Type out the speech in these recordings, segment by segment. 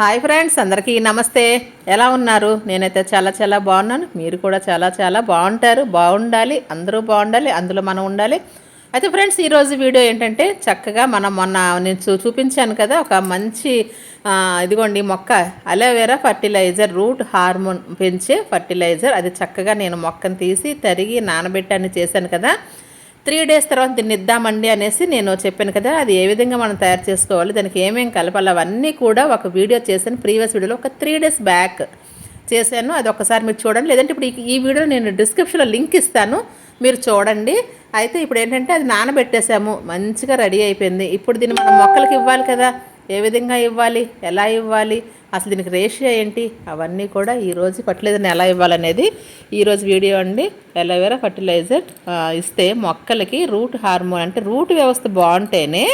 Hi friends అందరికీ నమస్తే. ఎలా ఉన్నారు? నేనైతే చాలా చాలా బాగున్నాను. మీరు కూడా చాలా చాలా బాగుంటారు. బాగుండాలి. అందరూ బాగుండాలి. అందులో మనం ఉండాలి. అయితే ఫ్రెండ్స్ ఈరోజు వీడియో ఏంటంటే చక్కగా మనం మొన్న నేను చూ చూపించాను కదా ఒక మంచి ఇదిగోండి మొక్క. Aloe vera fertiliser root hormone పెంచే ఫర్టిలైజర్ అది చక్కగా నేను మొక్కను తీసి తరిగి నానబెట్టి చేశాను కదా. త్రీ డేస్ తర్వాత దీన్ని ఇద్దామండి అనేసి నేను చెప్పాను కదా అది ఏ విధంగా మనం తయారు చేసుకోవాలి దానికి ఏమేమి కలపాలి అవన్నీ కూడా ఒక వీడియో చేశాను ప్రీవియస్ వీడియోలో ఒక త్రీ డేస్ బ్యాక్ చేశాను. అది ఒకసారి మీరు చూడండి లేదంటే ఇప్పుడు ఈ- ఈ వీడియో నేను డిస్క్రిప్షన్లో లింక్ ఇస్తాను మీరు చూడండి. అయితే ఇప్పుడు ఏంటంటే అది నానబెట్టేసాము మంచిగా రెడీ అయిపోయింది. ఇప్పుడు దీన్ని మనం మొక్కలకి ఇవ్వాలి కదా ఏ విధంగా ఇవ్వాలి ఎలా ఇవ్వాలి అసలు దీనికి రేషియో ఏంటి? అవన్నీ కూడా ఈరోజు ఫర్టిలైజర్ని ఎలా ఇవ్వాలనేది ఈరోజు వీడియో అండి. ఎలోవెరా ఫర్టిలైజర్ ఇస్తే మొక్కలకి రూట్ హార్మోన్ అంటే రూట్ వ్యవస్థ బాగుంటేనే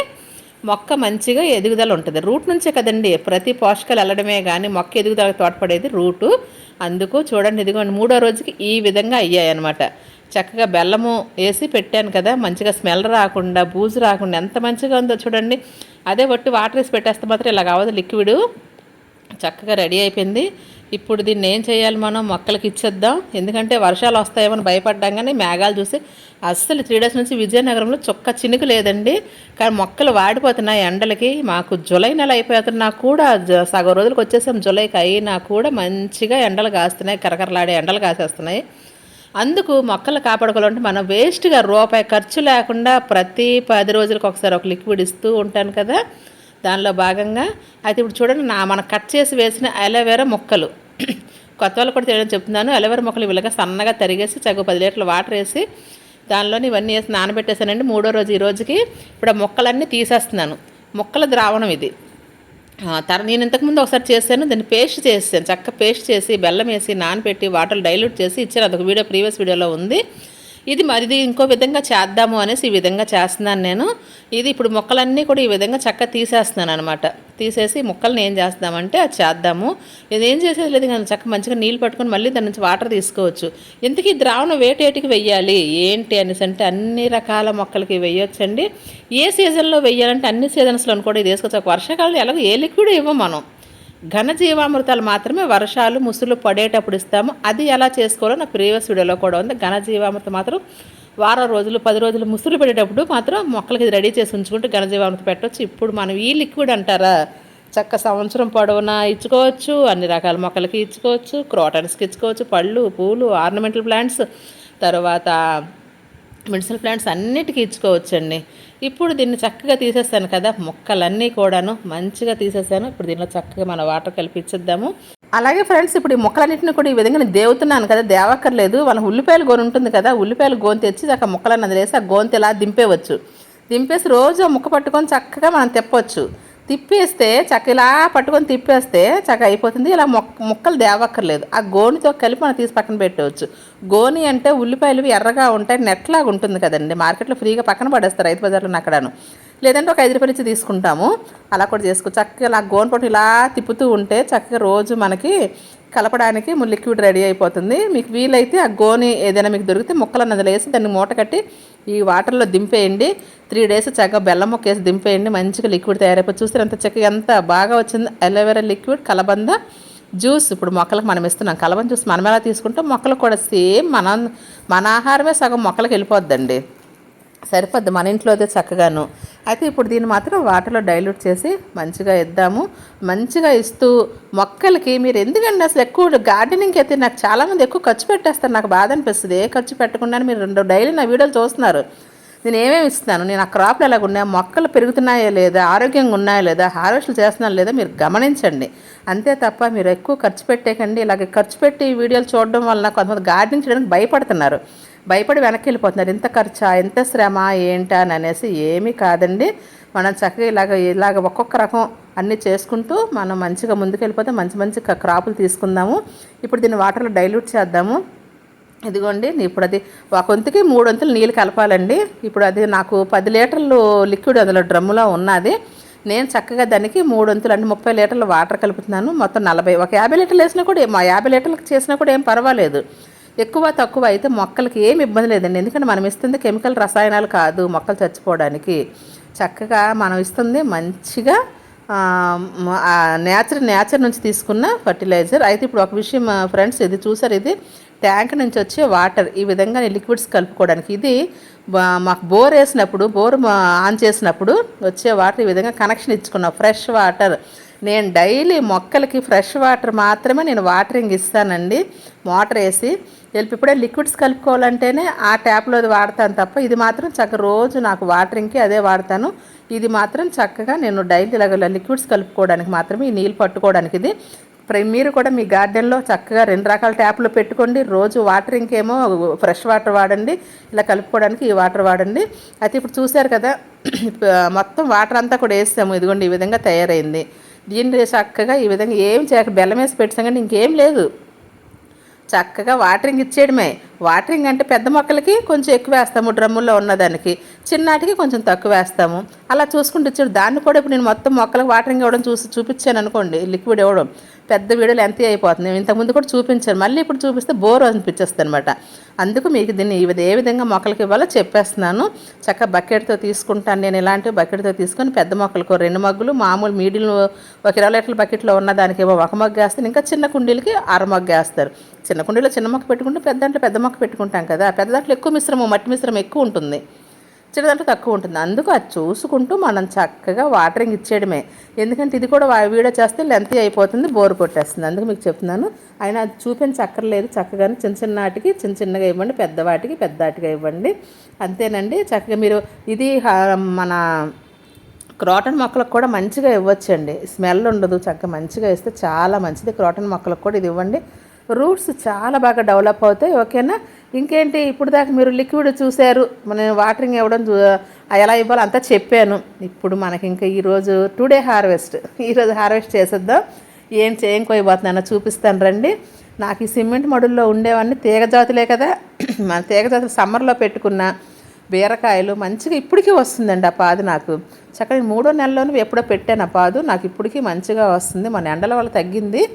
మొక్క మంచిగా ఎదుగుదల ఉంటుంది. రూట్ నుంచే కదండి ప్రతి పోషకాలు వెళ్ళడమే కానీ మొక్క ఎదుగుదలకు తోడ్పడేది రూటు. అందుకు చూడండి ఇదిగోండి మూడో రోజుకి ఈ విధంగా అయ్యాయి అనమాట చక్కగా బెల్లము వేసి పెట్టాను కదా మంచిగా స్మెల్ రాకుండా బూజు రాకుండా ఎంత మంచిగా ఉందో చూడండి. అదే ఒట్టి వాటర్ వేసి పెట్టేస్తే మాత్రం ఇలా కావదు లిక్విడ్. చక్కగా రెడీ అయిపోయింది. ఇప్పుడు దీన్ని ఏం చేయాలి మనం? మొక్కలకి ఇచ్చేద్దాం. ఎందుకంటే వర్షాలు వస్తాయేమని భయపడ్డాం కానీ మేఘాలు చూసి అస్సలు త్రీ డేస్ నుంచి విజయనగరంలో చొక్క చినుకు లేదండి. కానీ మొక్కలు వాడిపోతున్నాయి ఎండలకి. మాకు జులై నెల అయిపోతున్నా కూడా సగం రోజులకు వచ్చేసాం జులైకి అయినా కూడా మంచిగా ఎండలు కాస్తున్నాయి. కరకరలాడే ఎండలు కాసేస్తున్నాయి. అందుకు మొక్కలు కాపాడుకోవాలంటే మనం వేస్ట్గా రూపాయి ఖర్చు లేకుండా ప్రతి పది రోజులకు ఒకసారి ఒక లిక్విడ్ ఇస్తూ ఉంటాను కదా. దానిలో భాగంగా అయితే ఇప్పుడు చూడండి నా మనం కట్ చేసి వేసిన అలోవెరా మొక్కలు. కొత్త వాళ్ళు కూడా తెలియడం చెప్తున్నాను. అలోవేరా మొక్కలు ఇలాగ సన్నగా తరిగేసి చగు పది లీటర్లు వాటర్ వేసి దానిలోని ఇవన్నీ వేసి నానబెట్టేసానండి. మూడో రోజు ఈ రోజుకి ఇప్పుడు ఆ మొక్కలన్నీ తీసేస్తున్నాను. మొక్కల ద్రావణం ఇది. తర నేను ఇంతకుముందు ఒకసారి చేశాను. దాన్ని పేస్ట్ చేసాను చక్క పేస్ట్ చేసి బెల్లం వేసి నానబెట్టి వాటర్ డైల్యూట్ చేసి ఇచ్చాను. అదొక వీడియో ప్రీవియస్ వీడియోలో ఉంది. ఇది మరిది ఇంకో విధంగా చేద్దాము అనేసి ఈ విధంగా చేస్తున్నాను నేను. ఇది ఇప్పుడు మొక్కలన్నీ కూడా ఈ విధంగా చక్కగా తీసేస్తున్నాను అనమాట తీసేసి మొక్కల్ని ఏం చేస్తామంటే అది చేద్దాము. ఇది ఏం చేసేది లేదు కానీ చక్క మంచిగా నీళ్ళు పట్టుకొని మళ్ళీ దాని నుంచి వాటర్ తీసుకోవచ్చు. ఇంతకీ ఈ ద్రావణం వేటేటికి వెయ్యాలి? ఏంటి అనేసి అంటే అన్ని రకాల మొక్కలకి వేయొచ్చండి ఏ సీజన్లో వెయ్యాలంటే అన్ని సీజన్స్లో కూడా ఇది వేసుకోవచ్చు. వర్షాకాలంలో ఎలాగో ఏ లిక్విడ్ ఇవ్వం మనం. ఘనజీవామృతాలు మాత్రమే వర్షాలు ముసులు పడేటప్పుడు ఇస్తాము. అది ఎలా చేసుకోవాలో నా ప్రీవియస్ వీడియోలో కూడా ఉంది. ఘనజీవామృతం మాత్రం వారం రోజులు పది రోజులు ముసులు పడేటప్పుడు మాత్రం మొక్కలకి రెడీ చేసి ఉంచుకుంటే ఘనజీవామృతం పెట్టవచ్చు ఇప్పుడు మనం ఈ లిక్విడ్ అంటారా? చక్క సంవత్సరం పొడవునా ఇచ్చుకోవచ్చు అన్ని రకాల మొక్కలకి ఇచ్చుకోవచ్చు క్రోటన్స్కి ఇచ్చుకోవచ్చు పళ్ళు పూలు ఆర్నమెంటల్ ప్లాంట్స్ తర్వాత మెడిసిన్ ప్లాంట్స్ అన్నిటికీ ఇచ్చుకోవచ్చండి. ఇప్పుడు దీన్ని చక్కగా తీసేస్తాను కదా ముక్కలన్నీ కూడాను మంచిగా తీసేసాను. ఇప్పుడు దీనిలో చక్కగా మన వాటర్ కలిపి ఇచ్చేద్దాము అలాగే ఫ్రెండ్స్ ఇప్పుడు ఈ మొక్కలన్నింటిని కూడా ఈ విధంగా నేను దేవుతున్నాను కదా దేవక్కర్లేదు. వాళ్ళ ఉల్లిపాయలు గోను ఉంటుంది కదా ఉల్లిపాయలు గోను తెచ్చి చక్కగా మొక్కలను వేసి ఆ గోంతు ఇలా దింపేవచ్చు. దింపేసి రోజు ఆ ముక్క పట్టుకొని చక్కగా మనం తెప్పవచ్చు తిప్పేస్తే చక్క ఇలా పట్టుకొని తిప్పేస్తే చక్క అయిపోతుంది. ఇలా మొక్క ముక్కలు దేవక్కర్లేదు. ఆ గోనితో కలిపి మనం తీసి పక్కన పెట్టవచ్చు. గోని అంటే ఉల్లిపాయలు ఎర్రగా ఉంటాయి నెట్లాగా ఉంటుంది కదండి. మార్కెట్లో ఫ్రీగా పక్కన పడేస్తారు రైతు బజార్లో అక్కడను లేదంటే ఒక ఐదు రూపాయలు ఇచ్చి తీసుకుంటాము. అలా కూడా చేసుకో చక్కగా ఇలా గోను పట్టు ఇలా తిప్పుతూ ఉంటే చక్కగా రోజు మనకి కలపడానికి లిక్విడ్ రెడీ అయిపోతుంది. మీకు వీలైతే ఆ గోని ఏదైనా మీకు దొరికితే ముక్కలన్నది వేసి దాన్ని మూట కట్టి ఈ వాటర్లో దింపేయండి. త్రీ డేస్ చక్కగా బెల్లం మొక్క వేసి దింపేయండి. మంచిగా లిక్విడ్ తయారైపోయి చూస్తే అంత చక్కగా ఎంత బాగా వచ్చింది. అలోవెరా లిక్విడ్ కలబంద జ్యూస్. ఇప్పుడు మొక్కలకు మనం ఇస్తున్నాం. కలబంద జ్యూస్ మనం ఎలా తీసుకుంటాం? మొక్కలకు కూడా సేమ్ మన మన ఆహారమే సగం మొక్కలకు వెళ్ళిపోద్దండి. సరిపోద్ది. మన ఇంట్లో అయితే చక్కగాను. అయితే ఇప్పుడు దీన్ని మాత్రం వాటర్లో డైల్యూట్ చేసి మంచిగా ఇద్దాము మంచిగా ఇస్తూ మొక్కలకి మీరు ఎందుకండి అసలు ఎక్కువ గార్డెనింగ్కి అయితే నాకు చాలామంది ఎక్కువ ఖర్చు పెట్టేస్తారు. నాకు బాధ అనిపిస్తుంది. ఏ ఖర్చు పెట్టకుండా మీరు రెండు డైలీ నా వీడియోలు చూస్తున్నారు. నేను ఏమేమి ఇస్తున్నాను? నేను ఆ క్రాప్లు ఎలాగ ఉన్నాయా? మొక్కలు పెరుగుతున్నాయా లేదా? ఆరోగ్యంగా ఉన్నాయా లేదా? హార్వెస్ట్లు చేస్తున్నాయా లేదా? మీరు గమనించండి. అంతే తప్ప మీరు ఎక్కువ ఖర్చు పెట్టేకండి. ఇలాగ ఖర్చు పెట్టి వీడియోలు చూడడం వలన కొంతమంది గార్డెనింగ్ చేయడానికి భయపడుతున్నారు. భయపడి వెనక్కి వెళ్ళిపోతున్నారు ఇంత ఖర్చా? ఎంత శ్రమ? ఏంటా అని అనేసి ఏమీ కాదండి. మనం చక్కగా ఇలాగ ఇలాగ ఒక్కొక్క రకం అన్నీ చేసుకుంటూ మనం మంచిగా ముందుకు వెళ్ళిపోతే మంచి మంచి క్రాపులు తీసుకుందాము. ఇప్పుడు దీన్ని వాటర్లో డైల్యూట్ చేద్దాము. ఇదిగోండి ఇప్పుడు అది ఒక వంతుకి మూడు వంతులు నీళ్ళు కలపాలండి. ఇప్పుడు అది నాకు పది లీటర్లు లిక్విడ్ అందులో డ్రమ్ములో ఉన్నది. నేను చక్కగా దానికి మూడు వంతులు అంటే ముప్పై లీటర్లు వాటర్ కలుపుతున్నాను. మొత్తం నలభై ఒక యాభై లీటర్లు వేసినా కూడా మా యాభై లీటర్లకు చేసినా కూడా ఏం పర్వాలేదు. ఎక్కువ తక్కువ అయితే మొక్కలకి ఏమి ఇబ్బంది లేదండి. ఎందుకంటే మనం ఇస్తుంది కెమికల్ రసాయనాలు కాదు మొక్కలు చచ్చిపోవడానికి. చక్కగా మనం ఇస్తుంది మంచిగా నేచర్ నేచర్ నుంచి తీసుకున్న ఫర్టిలైజర్. అయితే ఇప్పుడు ఒక విషయం ఫ్రెండ్స్ ఇది చూసారు ఇది ట్యాంక్ నుంచి వచ్చే వాటర్ ఈ విధంగా లిక్విడ్స్ కలుపుకోవడానికి. ఇది మాకు బోర్ వేసినప్పుడు బోర్ ఆన్ చేసినప్పుడు వచ్చే వాటర్ ఈ విధంగా కనెక్షన్ ఇచ్చుకున్నాం. Fresh water. నేను డైలీ మొక్కలకి ఫ్రెష్ వాటర్ మాత్రమే నేను వాటరింగ్ ఇస్తానండి. మోటార్ వేసి వెళ్ళి ఇప్పుడే లిక్విడ్స్ కలుపుకోవాలంటేనే ఆ ట్యాప్లోది వాడతాను తప్ప ఇది మాత్రం చక్కగా రోజు నాకు వాటరింగ్కి అదే వాడతాను. ఇది మాత్రం చక్కగా నేను డైలీ ఇలాగ లిక్విడ్స్ కలుపుకోవడానికి మాత్రమే ఈ నీళ్ళు పట్టుకోవడానికి ఇది. మీరు కూడా మీ గార్డెన్లో చక్కగా రెండు రకాల ట్యాప్లు పెట్టుకోండి. రోజు వాటరింగ్ ఏమో ఫ్రెష్ వాటర్ వాడండి ఇలా కలుపుకోవడానికి ఈ వాటర్ వాడండి. అయితే ఇప్పుడు చూశారు కదా మొత్తం వాటర్ అంతా కూడా వేస్తాము ఇదిగోండి ఈ విధంగా తయారైంది. దీన్ని చక్కగా ఈ విధంగా ఏం చేయక బెల్లం వేసి పెట్టాం కానీ ఇంకేం లేదు. చక్కగా వాటరింగ్ ఇచ్చేయడమే. వాటరింగ్ అంటే పెద్ద మొక్కలకి కొంచెం ఎక్కువ వేస్తాము డ్రమ్ముల్లో ఉన్నదానికి చిన్నాటికి కొంచెం తక్కువ వేస్తాము. అలా చూసుకుంటూ ఇచ్చాడు దాన్ని కూడా ఇప్పుడు నేను మొత్తం మొక్కలకు వాటరింగ్ ఇవ్వడం చూసి చూపించాను అనుకోండి లిక్విడ్ ఇవ్వడం. పెద్ద వీడియో ఎంత అయిపోతుంది. ఇంతకుముందు కూడా చూపించాను. మళ్ళీ ఇప్పుడు చూపిస్తే బోర్ అనిపించేస్తుంది అనమాట అందుకు మీకు దీన్ని ఏ విధంగా మొక్కలకి ఇవ్వాలో చెప్పేస్తున్నాను. చక్కగా బకెట్తో తీసుకుంటాను. నేను ఇలాంటి బకెట్తో తీసుకొని పెద్ద మొక్కలకు రెండు మగ్గులు మామూలు మీడియం ఒక ఇరవై లీటర్ల బకెట్లో ఉన్న దానికి ఏమో ఒక మగ్గు వేస్తాను. ఇంకా చిన్న కుండీలకి అర మగ్గు వేస్తారు. చిన్న కుండీలో చిన్న మొక్క పెట్టుకుంటే పెద్ద దాంట్లో పెద్ద మొక్క పెట్టుకుంటాం కదా. పెద్ద దాంట్లో ఎక్కువ మిశ్రమం మట్టి మిశ్రమం ఎక్కువ ఉంటుంది. చిన్నదంటే తక్కువ ఉంటుంది. అందుకు అది చూసుకుంటూ మనం చక్కగా వాటరింగ్ ఇచ్చేయడమే. ఎందుకంటే ఇది కూడా వీడియో చేస్తే లెంత్ అయిపోతుంది బోర్ కొట్టేస్తుంది. అందుకు మీకు చెప్తున్నాను. అయినా అది చూపించక్కర్లేదు చక్కగానే చిన్న చిన్న వాటికి చిన్న చిన్నగా ఇవ్వండి. పెద్ద వాటికి ఇవ్వండి. అంతేనండి. చక్కగా మీరు ఇది మన క్రాటన్ మొక్కలకు కూడా మంచిగా ఇవ్వచ్చండి. స్మెల్ ఉండదు. చక్కగా మంచిగా ఇస్తే చాలా మంచిది. క్రాటన్ మొక్కలకు కూడా ఇది ఇవ్వండి. రూట్స్ చాలా బాగా డెవలప్ అవుతాయి. ఓకేనా? ఇంకేంటి ఇప్పుడు దాకా మీరు లిక్విడ్ చూశారు. మనం వాటరింగ్ ఇవ్వడం చూ- ఎలా ఇవ్వాలో అంతా చెప్పాను. ఇప్పుడు మనకి ఇంకా ఈరోజు టుడే హార్వెస్ట్. ఈరోజు హార్వెస్ట్ చేసేద్దాం. ఏం చేయం చూపిస్తాను రండి. నాకు ఈ సిమెంట్ మడుల్లో ఉండేవన్నీ తీగజాతులే కదా. మన తీగజాతులు సమ్మర్లో పెట్టుకున్న బీరకాయలు మంచిగా ఇప్పటికీ వస్తుందండి ఆ పాదు నాకు. చక్కగా మూడో నెలలోనే ఎప్పుడో పెట్టాను ఆ పాదు. నాకు ఇప్పటికీ మంచిగా వస్తుంది. మన ఎండల వల్ల తగ్గింది.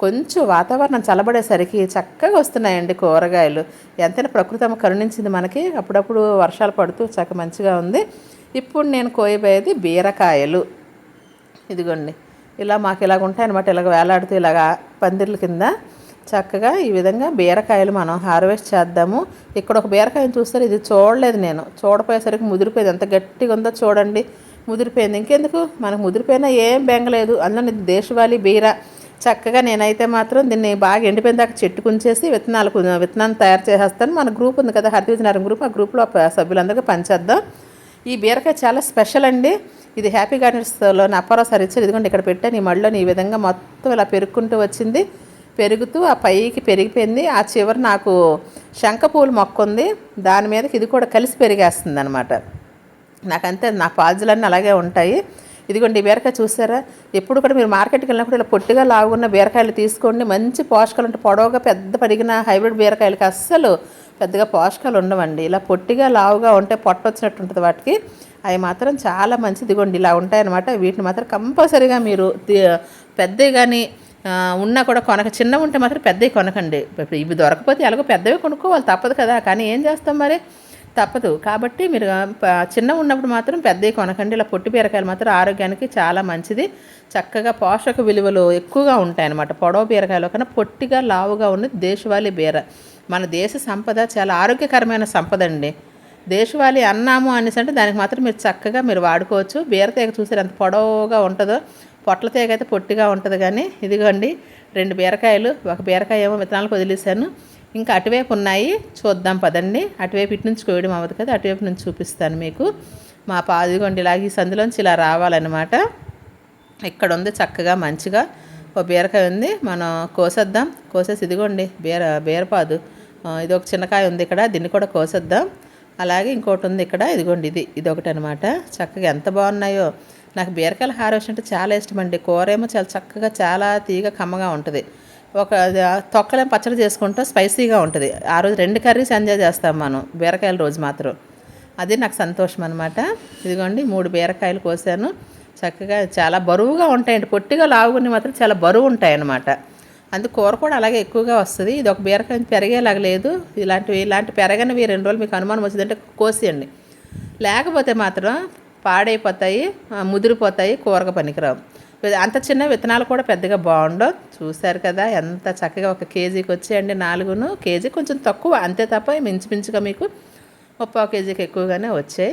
కొంచెం వాతావరణం చల్లబడేసరికి చక్కగా వస్తున్నాయండి కూరగాయలు. ఎంతైనా ప్రకృతి అమ్మ కరుణించింది మనకి. అప్పుడప్పుడు వర్షాలు పడుతూ చక్క మంచిగా ఉంది. ఇప్పుడు నేను కోయబోయేది బీరకాయలు. ఇదిగోండి. ఇలా మాకు ఇలాగ ఉంటాయి అనమాట ఇలాగ వేలాడుతూ ఇలాగ పందిర్ల కింద చక్కగా ఈ విధంగా బీరకాయలు మనం హార్వెస్ట్ చేద్దాము. ఇక్కడ ఒక బీరకాయని చూస్తారు. ఇది చూడలేదు నేను. చూడపోయేసరికి ముదిరిపోయింది. ఎంత గట్టిగా ఉందో చూడండి. ముదిరిపోయింది. ఇంకెందుకు? మనకు ముదిరిపోయినా ఏం బెంగలేదు. అందులో ఇది దేశవాళీ బీర. చక్కగా నేనైతే మాత్రం దీన్ని బాగా ఎండిపోయిన దాకా చెట్టుకుంచేసి విత్తనాలు విత్తనాన్ని తయారు చేసేస్తాను. మన గ్రూప్ ఉంది కదా హరిత విజయనగరం గ్రూప్. ఆ గ్రూప్లో సభ్యులందరికీ పంచేద్దాం. ఈ బీరకాయ చాలా స్పెషల్ అండి. ఇది హ్యాపీ గార్డెన్స్లో అప్పారావు సార్ ఇచ్చారు ఇదిగోండి ఇక్కడ పెట్టాను. ఈ మడిలోని ఈ విధంగా మొత్తం ఇలా పెరుక్కుంటూ వచ్చింది. పెరుగుతూ ఆ పైకి పెరిగిపోయింది. ఆ చివరి నాకు శంఖపూలు మొక్క ఉంది. దాని మీదకి ఇది కూడా కలిసి పెరిగేస్తుంది అనమాట నాకంతే నా పాజులన్నీ అలాగే ఉంటాయి. ఇదిగోండి ఈ బీరకాయ చూసారా? ఎప్పుడు కూడా మీరు మార్కెట్కి వెళ్ళినప్పుడు ఇలా పొట్టిగా లాగున్న బీరకాయలు తీసుకోండి. మంచి పోషకాలు అంటే పొడవుగా పెద్ద పడిగిన హైబ్రిడ్ బీరకాయలకి అస్సలు పెద్దగా పోషకాలు ఉండవండి. ఇలా పొట్టిగా లావుగా ఉంటే పొట్ట వచ్చినట్టు ఉంటుంది వాటికి. అవి మాత్రం చాలా మంచిది. ఇదిగోండి ఇలా ఉంటాయన్నమాట. వీటిని మాత్రం కంపల్సరీగా మీరు పెద్దవి కానీ ఉన్నా కూడా కొనక చిన్నవి ఉంటే మాత్రం పెద్దవి కొనకండి. ఇప్పుడు ఇవి దొరకపోతే ఎలాగో పెద్దవి కొనుక్కోవాలి తప్పదు కదా. కానీ ఏం చేస్తాం మరి? తప్పదు. కాబట్టి మీరు చిన్న ఉన్నప్పుడు మాత్రం పెద్దవి కొనకండి. ఇలా పొట్టి బీరకాయలు మాత్రం ఆరోగ్యానికి చాలా మంచిది. చక్కగా పోషక విలువలు ఎక్కువగా ఉంటాయి అన్నమాట పొడవు బీరకాయలు కన్నా పొట్టిగా లావుగా ఉన్న దేశవాళీ బీర. మన దేశ సంపద చాలా ఆరోగ్యకరమైన సంపద అండి దేశవాళీ అన్నాము అనేసి అంటే దానికి మాత్రం మీరు చక్కగా మీరు వాడుకోవచ్చు. బీరతీగ చూసారు ఎంత పొడవుగా ఉంటుందో. పొట్ల తీగ అయితే పొట్టిగా ఉంటుంది కానీ ఇదిగోండి రెండు బీరకాయలు ఒక బీరకాయ ఏమో విత్తనాలకు వదిలేశాను. ఇంకా అటువైపు ఉన్నాయి. చూద్దాం పదండి. అటువైపు ఇటు నుంచి కోయడం అవ్వదు కదా అటువైపు నుంచి చూపిస్తాను మీకు. మా పాదిగొండి ఇలాగ ఈ సందులోంచి ఇలా రావాలన్నమాట. ఇక్కడ ఉంది చక్కగా మంచిగా ఓ బీరకాయ ఉంది. మనం కోసేద్దాం. కోసేసి ఇదిగోండి బీర బీరపాదు. ఇది ఒక చిన్నకాయ ఉంది ఇక్కడ దీన్ని కూడా కోసేద్దాం. అలాగే ఇంకోటి ఉంది ఇక్కడ ఇదిగోండి ఇది ఇది ఒకటి అనమాట చక్కగా ఎంత బాగున్నాయో. నాకు బీరకాయల హార్వెస్ట్ అంటే చాలా ఇష్టం అండి. కూర ఏమో చాలా చక్కగా చాలా తీగ కమ్మగా ఉంటుంది. ఒక తొక్కలేం పచ్చడి చేసుకుంటాం స్పైసీగా ఉంటుంది. ఆ రోజు రెండు కర్రీస్ ఎంజాయ్ చేస్తాం మనం బీరకాయల రోజు మాత్రం. అది నాకు సంతోషం అనమాట ఇదిగోండి మూడు బీరకాయలు కోసాను. చక్కగా చాలా బరువుగా ఉంటాయండి. పొట్టిగా లావుకుని మాత్రం చాలా బరువు ఉంటాయన్నమాట. అందుకు కూర కూడా అలాగే ఎక్కువగా వస్తుంది. ఇది ఒక బీరకాయ పెరిగేలాగా లేదు. ఇలాంటివి ఇలాంటి పెరగనివి రెండు రోజులు మీకు అనుమానం వచ్చిందంటే కోసేయండి. లేకపోతే మాత్రం పాడైపోతాయి ముదిరిపోతాయి కూరగా పనికిరావు. అంత చిన్న విత్తనాలు కూడా పెద్దగా బాగుండవు. చూశారు కదా ఎంత చక్కగా ఒక కేజీకి వచ్చేయండి నాలుగును. కేజీ కొంచెం తక్కువ అంతే తప్ప మించుమించుగా మీకు ముప్పై కేజీకి ఎక్కువగానే వచ్చాయి.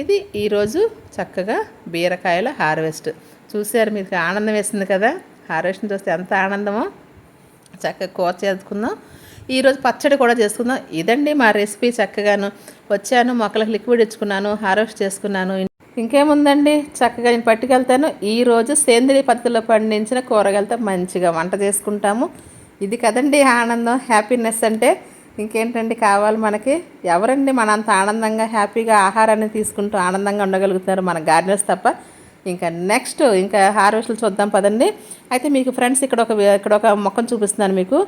ఇది ఈరోజు చక్కగా బీరకాయల హార్వెస్ట్. చూశారు మీకు ఆనందం వేసింది కదా హార్వెస్ట్ చూస్తే ఎంత ఆనందమో. చక్కగా కూర చేసుకుందాం. ఈరోజు పచ్చడి కూడా చేసుకుందాం. ఇదండి మా రెసిపీ చక్కగాను. వచ్చాను మొక్కలకు లిక్విడ్ ఇచ్చుకున్నాను హార్వెస్ట్ చేసుకున్నాను. ఇంకేముందండి? చక్కగా నేను పట్టుకెళ్తాను. ఈరోజు సేంద్రియ పద్ధతిలో పండించిన కూరగాయలతో మంచిగా వంట చేసుకుంటాము. ఇది కదండి ఆనందం హ్యాపీనెస్ అంటే. ఇంకేంటండి కావాలి మనకి? ఎవరండి మన అంత ఆనందంగా హ్యాపీగా ఆహారాన్ని తీసుకుంటూ ఆనందంగా ఉండగలుగుతున్నారు మన గార్డెన్స్ తప్ప? ఇంకా నెక్స్ట్ ఇంకా హార్వెస్ట్లు చూద్దాం పదండి. అయితే మీకు ఫ్రెండ్స్ ఇక్కడ ఒక ఇక్కడ ఒక మొక్కను చూపిస్తున్నాను మీకు.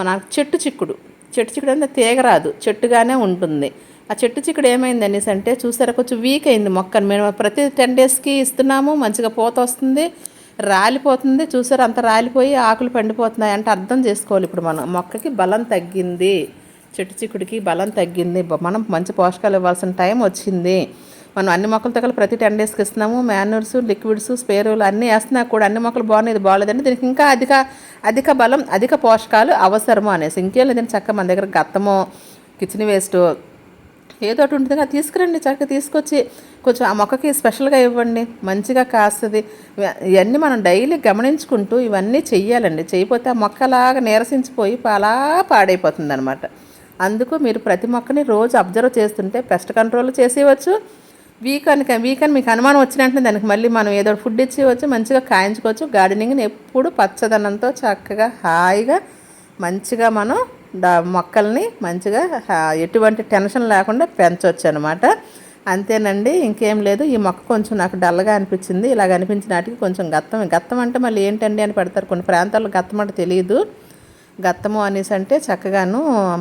మన చెట్టు చిక్కుడు. చెట్టు చిక్కుడు అంటే తీగరాదు చెట్టుగానే ఉంటుంది. ఆ చెట్టు చిక్కుడు ఏమైంది అనేసి అంటే చూసారా కొంచెం వీక్ అయింది మొక్కను మేము ప్రతి టెన్ డేస్కి ఇస్తున్నాము మంచిగా పూత వస్తుంది రాలిపోతుంది. చూసారు అంత రాలిపోయి ఆకులు పండిపోతున్నాయి అంటే అర్థం చేసుకోవాలి. ఇప్పుడు మనం మొక్కకి బలం తగ్గింది చెట్టు చిక్కుడికి బలం తగ్గింది. మనం మంచి పోషకాలు ఇవ్వాల్సిన టైం వచ్చింది. మనం అన్ని మొక్కలతో కలిపి ప్రతి టెన్ డేస్కి ఇస్తున్నాము. మాన్యూర్స్ లిక్విడ్స్ స్పేరులు అన్నీ వేస్తున్నా కూడా అన్ని మొక్కలు బాగున్నాయి ఇది బాగాలేదండి దీనికి ఇంకా అధిక అధిక బలం అధిక పోషకాలు అవసరము అనేసి. ఇంకేం లేదండి చక్కగా మన దగ్గర గత్తమో కిచెన్ వేస్ట్ ఏదో ఒకటి ఉంటుంది అది తీసుకురండి చక్కగా తీసుకొచ్చి కొంచెం ఆ మొక్కకి స్పెషల్గా ఇవ్వండి మంచిగా కాస్తుంది. ఇవన్నీ మనం డైలీ గమనించుకుంటూ ఇవన్నీ చెయ్యాలండి. చేయకపోతే ఆ మొక్క అలాగా నీరసించిపోయి అలా పాడైపోతుంది అనమాట అందుకు మీరు ప్రతి మొక్కని రోజు అబ్జర్వ్ చేస్తుంటే పెస్ట్ కంట్రోల్ చేసేయవచ్చు. వీక్ అని వీక్ అని మీకు అనుమానం వచ్చినట్టు దానికి మళ్ళీ మనం ఏదో ఫుడ్ ఇచ్చేయవచ్చు మంచిగా కాయించుకోవచ్చు. గార్డెనింగ్ని ఎప్పుడు పచ్చదనంతో చక్కగా హాయిగా మంచిగా మనం దా మొక్కల్ని మంచిగా ఎటువంటి టెన్షన్ లేకుండా పెంచవచ్చు అనమాట అంతేనండి ఇంకేం లేదు. ఈ మొక్క కొంచెం నాకు డల్గా అనిపించింది. ఇలాగ అనిపించిన నాటికి కొంచెం గత్తం గత్తం అంటే మళ్ళీ ఏంటండి అని పెడతారు. కొన్ని ప్రాంతాల్లో గత్తం అంటే తెలియదు. గత్తము అనేసి అంటే చక్కగాను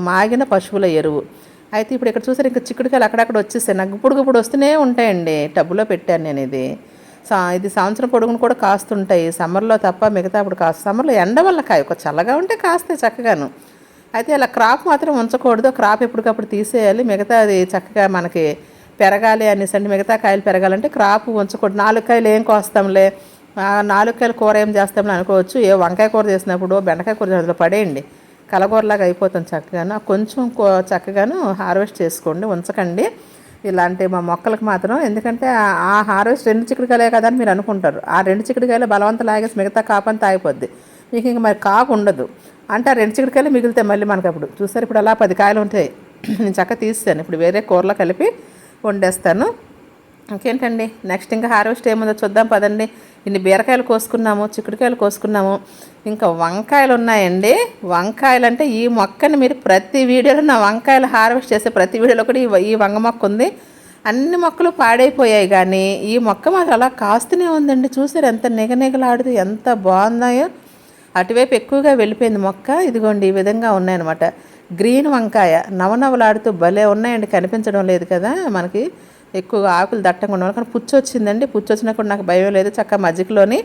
మాగిన పశువుల ఎరువు. అయితే ఇప్పుడు ఇక్కడ చూసారు ఇంకా చిక్కుడుకాయలు అక్కడక్కడ వచ్చేస్తాయి నాకు ఇప్పుడు ఇప్పుడు వస్తూనే ఉంటాయండి. టబ్బులో పెట్టాను నేను ఇది. సా ఇది సంవత్సరం పొడుగును కూడా కాస్తుంటాయి. సమ్మర్లో తప్ప మిగతా అప్పుడు కాస్త. సమ్మర్లో ఎండ వల్ల కాయ ఒక చల్లగా ఉంటే కాస్తాయి చక్కగాను. అయితే అలా క్రాప్ మాత్రం ఉంచకూడదు. క్రాప్ ఎప్పటికప్పుడు తీసేయాలి. మిగతా అది చక్కగా మనకి పెరగాలి అనేసి అంటే మిగతా కాయలు పెరగాలంటే క్రాప్ ఉంచకూడదు. నాలుగు కాయలు ఏం కోస్తాంలే? నాలుగు కాయలు కూర ఏం చేస్తామని అనుకోవచ్చు. ఏ వంకాయ కూర చేసినప్పుడు బెండకాయ కూర అందులో పడేయండి. కలగూరలాగా అయిపోతుంది చక్కగాను. కొంచెం కో- చక్కగాను హార్వెస్ట్ చేసుకోండి. ఉంచకండి. ఇలాంటి మా మొక్కలకు మాత్రం ఎందుకంటే ఆ- హార్వెస్ట్ రెండు చిక్కుడుకాయలే కదా అని మీరు అనుకుంటారు. ఆ రెండు చిక్కుడుకాయలు బలవంతం లాగేసి మిగతా కాపని ఆగిపోద్ది. మీకు ఇంక మరి కాపు ఉండదు. అంటే ఆ రెండు చిక్కుడుకాయలు మిగులుతాయి మళ్ళీ మనకు అప్పుడు చూసారు ఇప్పుడు అలా పది కాయలు ఉంటాయి. నేను చక్కగా తీస్తాను. ఇప్పుడు వేరే కూరలో కలిపి వండేస్తాను. ఇంకేంటండి? నెక్స్ట్ ఇంకా హార్వెస్ట్ ఏముందో చూద్దాం పదండి. ఇన్ని బీరకాయలు కోసుకున్నాము చిక్కుడుకాయలు కోసుకున్నాము. ఇంకా వంకాయలు ఉన్నాయండి. వంకాయలు అంటే ఈ మొక్కని మీరు ప్రతి వీడియోలో నా వంకాయలు హార్వెస్ట్ చేసే ప్రతి వీడియోలో కూడా ఈ ఈ వంగ మొక్క ఉంది. అన్ని మొక్కలు పాడైపోయాయి కానీ ఈ మొక్క మాత్రం అలా కాస్తూనే ఉందండి. చూసారు ఎంత నిగనిగలాడుతూ ఎంత బాగున్నాయో. అటువైపు ఎక్కువగా వెళ్ళిపోయింది మొక్క. ఇదిగోండి ఈ విధంగా ఉన్నాయన్నమాట. గ్రీన్ వంకాయ. నవనవలాడుతూ భలే ఉన్నాయండి కనిపించడం లేదు కదా. మనకి ఎక్కువగా ఆకులు దట్టంగా ఉండవు. కానీ పుచ్చు వచ్చిందండి. పుచ్చు వచ్చినా కూడా నాకు భయం లేదు. చక్కగా మజ్జిగలోని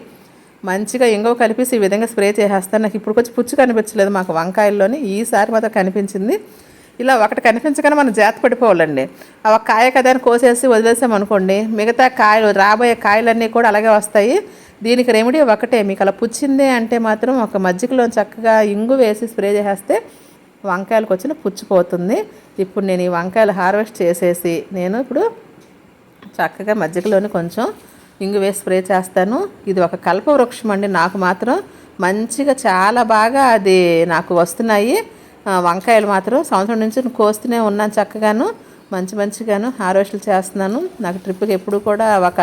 మంచిగా ఇంగో కలిపేసి ఈ విధంగా స్ప్రే చేసేస్తాను. నాకు ఇప్పుడు కొంచెం పుచ్చు కనిపించలేదు మాకు వంకాయల్లోని. ఈసారి మాత్రం కనిపించింది. ఇలా ఒకటి కనిపించగానే మనం జాత పడిపోవాలండి. ఆ ఒక కాయ కదా అని కోసేసి వదిలేసాం అనుకోండి మిగతా కాయలు రాబోయే కాయలన్నీ కూడా అలాగే వస్తాయి. దీనికి రెమెడీ ఒకటే. మీకు అలా పుచ్చింది అంటే మాత్రం ఒక మజ్జిగలో చక్కగా ఇంగు వేసి స్ప్రే చేసేస్తే వంకాయలకు వచ్చిన పుచ్చిపోతుంది ఇప్పుడు నేను ఈ వంకాయలు హార్వెస్ట్ చేసేసి నేను ఇప్పుడు చక్కగా మజ్జిగలోని కొంచెం ఇంగు వేసి స్ప్రే చేస్తాను. ఇది ఒక కల్ప వృక్షం అండి. నాకు మాత్రం మంచిగా చాలా బాగా అది నాకు వస్తున్నాయి. వంకాయలు మాత్రం సంవత్సరం నుంచి నేను కోస్తూనే ఉన్నాను చక్కగాను. మంచి మంచిగాను హార్వెస్ట్లు చేస్తున్నాను. నాకు ట్రిప్కి ఎప్పుడు కూడా ఒక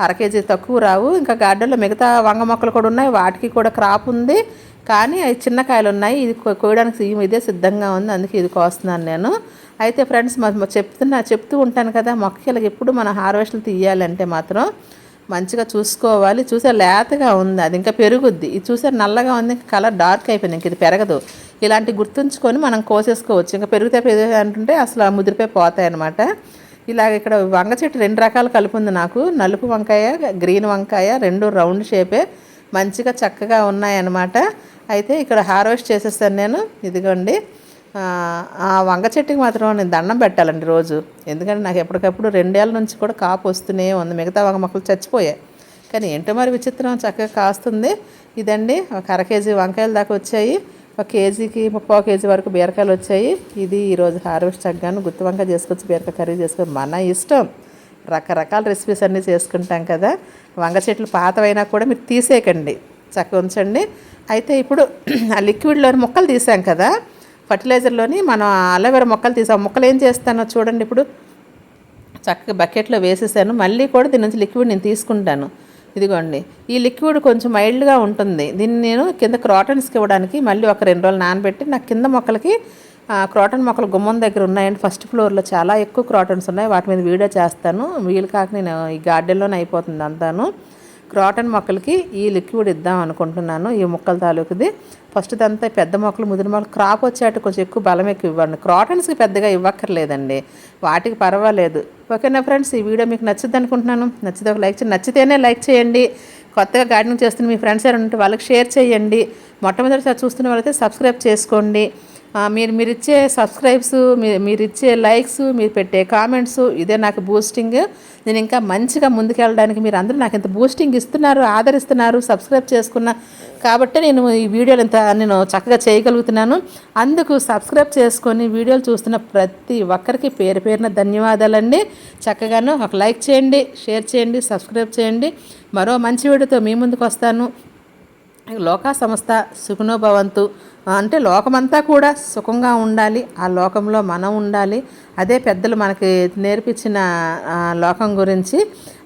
అర కేజీ తక్కువ రావు. ఇంకా గార్డెన్లో మిగతా వంగ మొక్కలు కూడా ఉన్నాయి. వాటికి కూడా క్రాప్ ఉంది. కానీ అవి చిన్న కాయలు ఉన్నాయి. ఇది కోయడానికి ఇదే సిద్ధంగా ఉంది. అందుకే ఇది కోస్తున్నాను నేను. అయితే ఫ్రెండ్స్ మరి చెప్తున్నా చెప్తూ ఉంటాను కదా మొక్కలకి ఎప్పుడు మన హార్వెస్ట్లు తీయాలంటే మాత్రం మంచిగా చూసుకోవాలి. చూసే లేతగా ఉంది. అది ఇంకా పెరుగుద్ది. ఇది చూసే నల్లగా ఉంది. ఇంకా కలర్ డార్క్ అయిపోయింది. ఇంక ఇది పెరగదు. ఇలాంటి గుర్తుంచుకొని మనం కోసేసుకోవచ్చు. ఇంకా పెరిగితే పెరిగి అంటుంటే అసలు ఆ ముదిరిపోయి పోతాయి అనమాట ఇలాగ ఇక్కడ వంగ చెట్టు రెండు రకాలు కలిపి ఉంది నాకు. నలుపు వంకాయ గ్రీన్ వంకాయ రెండు రౌండ్ షేపే. మంచిగా చక్కగా ఉన్నాయన్నమాట. అయితే ఇక్కడ హార్వెస్ట్ చేసేస్తాను నేను. ఇదిగోండి. ఆ, వంగ చెట్టుకి మాత్రం నేను దండం పెట్టాలండి రోజు. ఎందుకంటే నాకు ఎప్పటికప్పుడు రెండేళ్ళ నుంచి కూడా కాపు వస్తూనే ఉంది. మిగతా వంగ మొక్కలు చచ్చిపోయాయి. కానీ ఏంటో మరి విచిత్రం చక్కగా కాస్తుంది. ఇదండి ఒక అర కేజీ వంకాయలు దాకా వచ్చాయి. ఒక కేజీకి ముప్పై కేజీ వరకు బీరకాయలు వచ్చాయి. ఇది ఈరోజు హార్వెస్ట్ చక్కగాను గుత్తి వంకాయ చేసుకొచ్చి బీరకాయ కర్రీ చేసుకొని మన ఇష్టం. రకరకాల రెసిపీస్ అన్నీ చేసుకుంటాం కదా. వంగ చెట్లు పాతవైనా కూడా మీరు తీసేయకండి. చక్కగా ఉంచండి. అయితే ఇప్పుడు ఆ లిక్విడ్లోని మొక్కలు తీసాం కదా. ఫర్టిలైజర్లోని మనం అలోవెరా మొక్కలు తీసాం. మొక్కలు ఏం చేస్తానో చూడండి ఇప్పుడు. చక్కగా బకెట్లో వేసేసాను. మళ్ళీ కూడా దీని నుంచి లిక్విడ్ నేను తీసుకుంటాను. ఇదిగోండి ఈ లిక్విడ్ కొంచెం మైల్డ్గా ఉంటుంది. దీన్ని నేను కింద క్రాటన్స్కి ఇవ్వడానికి మళ్ళీ ఒక రెండు రోజులు నానబెట్టి నా కింద మొక్కలకి క్రాటన్ మొక్కలు గుమ్మం దగ్గర ఉన్నాయండి. ఫస్ట్ ఫ్లోర్లో చాలా ఎక్కువ క్రాటన్స్ ఉన్నాయి. వాటి మీద వీడియో చేస్తాను. వీలు కాక నేను ఈ గార్డెన్లోనే అయిపోతుంది అంతాను. క్రాటన్ మొక్కలకి ఈ లిక్విడ్ ఇద్దాం అనుకుంటున్నాను ఈ మొక్కల తాలూకుది. ఫస్ట్ అంతా పెద్ద మొక్కలు ముదిరి మొక్కలు క్రాప్ వచ్చేట కొంచెం ఎక్కువ బలం ఎక్కువ ఇవ్వండి. క్రాటన్స్కి పెద్దగా ఇవ్వక్కర్లేదండి. వాటికి పర్వాలేదు. ఓకేనా ఫ్రెండ్స్ ఈ వీడియో మీకు నచ్చుద్ది అనుకుంటున్నాను. నచ్చితే ఒక లైక్ చేయండి. నచ్చితేనే లైక్ చేయండి. కొత్తగా గార్డెనింగ్ చేస్తున్న మీ ఫ్రెండ్స్ ఏమైనా ఉంటే వాళ్ళకి షేర్ చేయండి. మొట్టమొదటిసారి చూస్తున్న వాళ్ళైతే సబ్స్క్రైబ్ చేసుకోండి. మీరు మీరు ఇచ్చే సబ్స్క్రైబ్స్ మీరు ఇచ్చే లైక్స్ మీరు పెట్టే కామెంట్స్ ఇదే నాకు బూస్టింగ్ నేను ఇంకా మంచిగా ముందుకెళ్ళడానికి మీరు అందరూ నాకు ఇంత బూస్టింగ్ ఇస్తున్నారు ఆదరిస్తున్నారు సబ్స్క్రైబ్ చేసుకున్న కాబట్టి నేను ఈ వీడియోలు ఇంత నేను చక్కగా చేయగలుగుతున్నాను. అందుకు సబ్స్క్రైబ్ చేసుకొని వీడియోలు చూస్తున్న ప్రతి ఒక్కరికి పేరు పేరున ధన్యవాదాలండి. చక్కగాను ఒక లైక్ చేయండి షేర్ చేయండి సబ్స్క్రైబ్ చేయండి. మరో మంచి వీడియోతో మీ ముందుకు వస్తాను. లోకా సంస్థ సుఖనోభవంతు అంటే లోకమంతా కూడా సుఖంగా ఉండాలి ఆ లోకంలో మనం ఉండాలి. అదే పెద్దలు మనకి నేర్పించిన లోకం గురించి.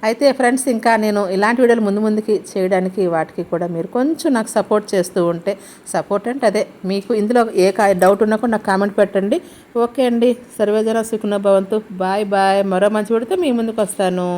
అయితే ఫ్రెండ్స్ ఇంకా నేను ఇలాంటి వీడియోలు ముందు ముందుకి చేయడానికి వాటికి కూడా మీరు కొంచెం నాకు సపోర్ట్ చేస్తూ ఉంటే సపోర్ట్ అంటే అదే మీకు ఇందులో ఏ డౌట్ ఉన్నా కూడా నాకు కామెంట్ పెట్టండి. ఓకే అండి సర్వేజన సుఖనోభవంతు బాయ్ బాయ్. మరో మంచి పెడితే మీ ముందుకు వస్తాను.